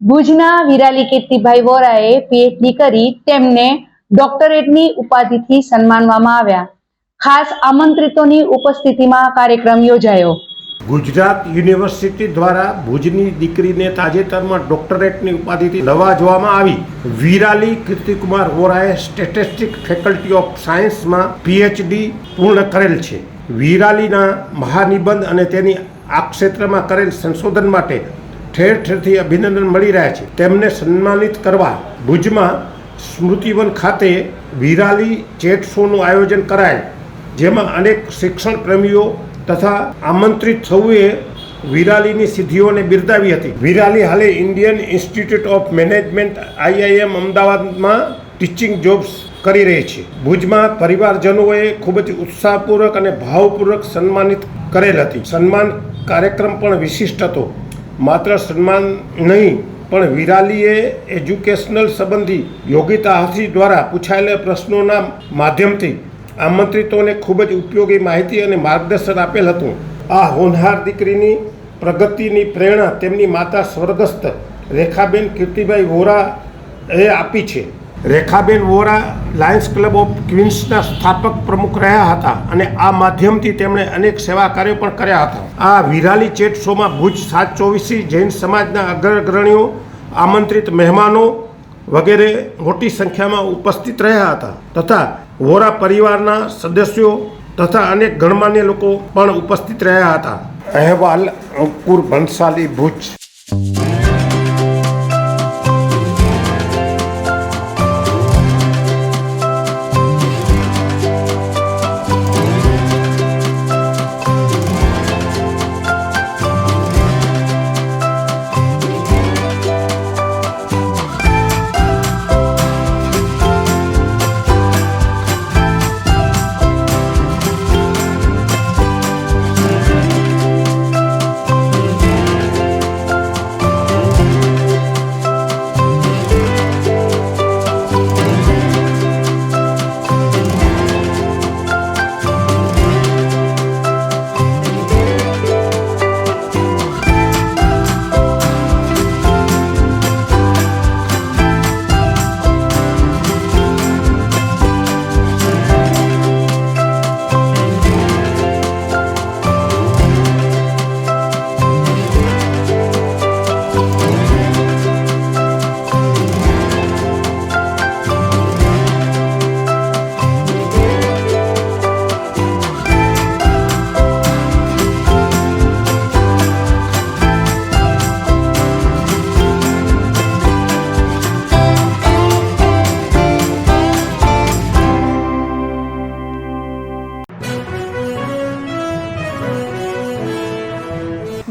ભુજના વિરાલી કીર્તિભાઈ વોરાએ પીએચડી કરી તેમને ડોક્ટરેટની ઉપાધિથી સન્માનવામાં આવ્યા. ખાસ આમંત્રિતોની ઉપસ્થિતિમાં કાર્યક્રમ યોજાયો. ગુજરાત યુનિવર્સિટી દ્વારા ભુજની દીકરીને તાજેતરમાં ડોક્ટરેટની ઉપાધિથી નવાજવામાં આવી. વિરાલી કીર્તિકુમાર વોરાએ સ્ટેટિસ્ટિક ફેકલ્ટી ઓફ સાયન્સમાં પીએચડી પૂર્ણ કરેલ છે. વિરાલીના મહાનિબંધ અને તેની આ ક્ષેત્રમાં કરેલ સંશોધન માટે ઠેર ઠેરથી અભિનંદન મળી રહ્યા છે. તેમને સન્માનિત કરવા ભુજમાં સ્મૃતિવન ખાતે વિરાલી ચેટ શોનું આયોજન કરાય. જેમાં અનેક શિક્ષણ પ્રેમીઓ તથા આમંત્રિત સૌએ વિરાલીની સિદ્ધિઓને બિરદાવી હતી. વિરાલી હાલે Indian institute of management I I M અમદાવાદમાં ટીચિંગ જોબ્સ કરી રહી છે. ભુજમાં પરિવારજનોએ ખૂબ જ ઉત્સાહપૂર્વક અને ભાવપૂર્વક સન્માનિત કરેલ હતી. સન્માન કાર્યક્રમ પણ વિશિષ્ટ હતો. માત્ર સન્માન નહીં, પણ વિરાલીએ એજ્યુકેશનલ સંબંધી યોગિતા હાથી દ્વારા પૂછાયેલા પ્રશ્નોના માધ્યમથી આમંત્રિતોને ખૂબ જ ઉપયોગી માહિતી અને માર્ગદર્શન આપેલ હતું. આ હોનહાર દીકરીની પ્રગતિની પ્રેરણા તેમની માતા સ્વર્ગસ્થ રેખાબેન કીર્તિભાઈ વોરા એ આપી છે. Rekhaben Vora lions club of ક્વીન્સના સ્થાપક પ્રમુખ રહ્યા હતા અને આ માધ્યમથી તેમણે અનેક સેવા કાર્યો પણ કર્યા હતા. આ વિરાલી ચેટ શોમાં ભુજ સાત ચોવીસી જૈન સમાજના અગ્રગ્રણીઓ આમંત્રિત મહેમાનો વગેરે મોટી સંખ્યામાં ઉપસ્થિત રહ્યા હતા તથા વોરા પરિવારના સદસ્યો તથા અનેક ગણમાન્ય લોકો પણ ઉપસ્થિત રહ્યા હતા. અહેવાલ અંકુર ભંસાલી, ભુજ.